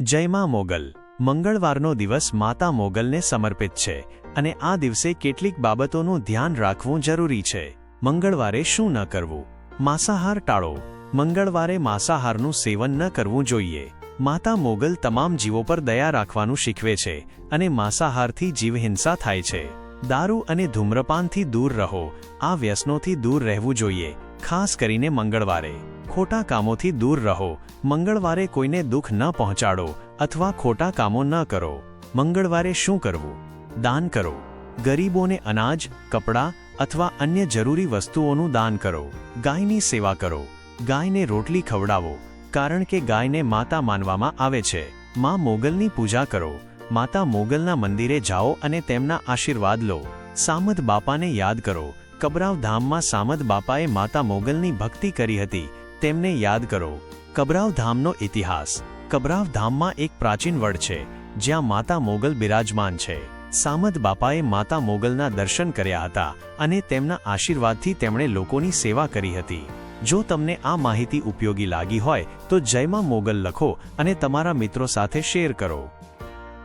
જય મા મોગલ. મંગળવારનો દિવસ માતા મોગલને સમર્પિત છે અને આ દિવસે કેટલીક બાબતોનું ધ્યાન રાખવું જરૂરી છે. મંગળવારે શું ન કરવું? માંસાહાર ટાળો. મંગળવારે માંસાહારનું સેવન ન કરવું જોઈએ. માતા મોગલ તમામ જીવો પર દયા રાખવાનું શીખવે છે અને માંસાહારથી જીવહિંસા થાય છે. દારૂ અને ધૂમ્રપાનથી દૂર રહો. આ વ્યસનોથી દૂર રહેવું જોઈએ, ખાસ કરીને મંગળવારે. ખોટા કામોથી દૂર રહો. મંગળવારે કોઈને દુઃખ ન પહોંચાડો અથવા ખોટા કામો ન કરો. મંગળવારે શું કરવું? દાન કરો. ગરીબોને અનાજ, કપડાં અથવા અન્ય જરૂરી વસ્તુઓનું દાન કરો. ગાયની સેવા કરો. ગાયને રોટલી ખવડાવો, કારણ કે ગાયને માતા માનવામાં આવે છે. માં મોગલની પૂજા કરો. માતા મોગલના મંદિરે જાઓ અને તેમના આશીર્વાદ લો. સામદ બાપાને યાદ કરો. કબરાવ ધામમાં સામદ બાપાએ માતા મોગલની ભક્તિ કરી હતી. તેમને યાદ કરો. કબરાવ ધામનો ઇતિહાસ. કબરાવ ધામમાં એક પ્રાચીન વડ છે, જ્યાં માતા મોગલ બિરાજમાન છે. સામદ બાપાએ માતા મોગલના દર્શન કર્યા હતા અને તેમના આશીર્વાદથી તેમણે લોકોની સેવા કરી હતી. જો તમને આ માહિતી ઉપયોગી લાગી હોય તો જયમાં મોગલ લખો અને તમારા મિત્રો સાથે શેર કરો.